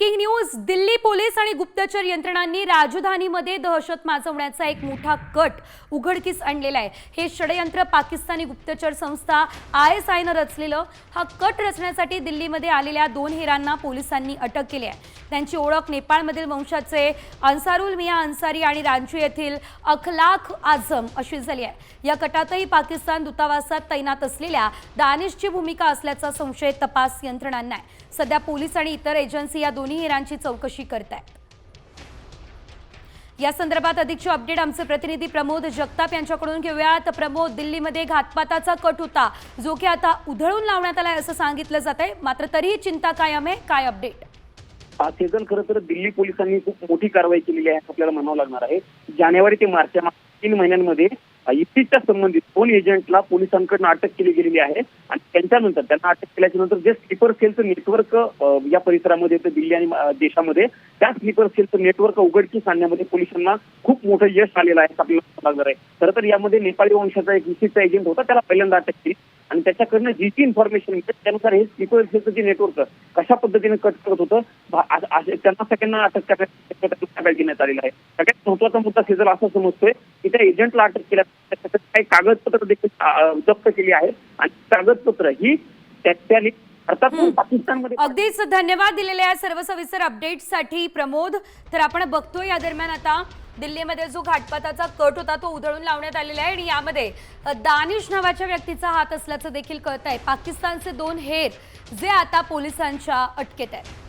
Breaking news Delhi police आणि गुप्तचर यंत्रणांनी राजधानीमध्ये दहशत माजवण्याचा एक मोठा कट उघडकीस आणलेला आहे. हे षडयंत्र पाकिस्तानी गुप्तचर संस्था आय एस आयनं रचलेलं. हा कट रचण्यासाठी दिल्लीमध्ये आलेल्या दोन हेरांना पोलिसांनी अटक केली आहे. त्यांची ओळख नेपाळमधील वंशाचे अन्सारुल मिया अन्सारी आणि रांची येथील अखलाख आझम अशी झाली आहे. या कटातही पाकिस्तान दूतावासात तैनात असलेल्या दानिशची भूमिका असल्याचा संशय तपास यंत्रणांना आहे. सध्या पोलीस आणि इतर एजन्सी या दोन्ही इराणची चौकशी करत आहेत या संदर्भात अधिकची अपडेट आमचे प्रतिनिधी प्रमोद जगताप यांच्याकडून घेऊयात. प्रमोद दिल्लीमध्ये घातपाताचा कट होता. जो की आता उधळून लावण्यात आलाय असं सांगितलं जात आहे मात्र तरीही चिंता कायम आहे. काय अपडेट? हा खरं तर दिल्ली पोलिसांनी खूप मोठी कारवाई केलेली आहे आपल्याला म्हणावं लागणार आहे. जानेवारी ते मार्च या तीन महिन्यांमध्ये इफ्फीच्या संबंधित दोन एजंटला पोलिसांकडून अटक केली गेलेली आहे? आणि त्यांच्यानंतर त्यांना अटक केल्याच्यानंतर जे स्लीपर सेलचं नेटवर्क या परिसरामध्ये येतं दिल्ली आणि देशामध्ये त्या स्लीपर सेलचं नेटवर्क उघडकीस आणण्यामध्ये पोलिसांना खूप मोठं यश आलेलं आहे आपल्याला लागणार आहे. खरं तर यामध्ये नेपाळी वंशाचा एक विशिष्ट एजंट होता त्याला पहिल्यांदा अटक केली. आणि त्याच्याकडनं जी जी इन्फॉर्मेशन मिळते त्यानुसार हे स्लीपर सेलचं जे नेटवर्क कशा पद्धतीने कट करत होतं त्यांना सगळ्यांना अटक करण्यात ताब्यात घेण्यात आलेलं आहे. सगळ्यात महत्त्वाचा मुद्दा सेजल असा समजतोय की त्या एजंटला अटक केल्या काही कागदपत्र देखील जप्त केली आहेत. आणि कागदपत्र ही त्या- त्याने अगदीच धन्यवाद दिलेल्या या सर्व सविस्तर अपडेटसाठी प्रमोद. तर आपण बघतोय या दरम्यान आता दिल्लीमध्ये जो घाटपाताचा कट होता तो उधळून लावण्यात आलेला आहे. आणि यामध्ये दानिश नावाच्या व्यक्तीचा हात असल्याचं देखील कळत आहे पाकिस्तानचे दोन हेर जे आता पोलिसांच्या अटकेत आहेत.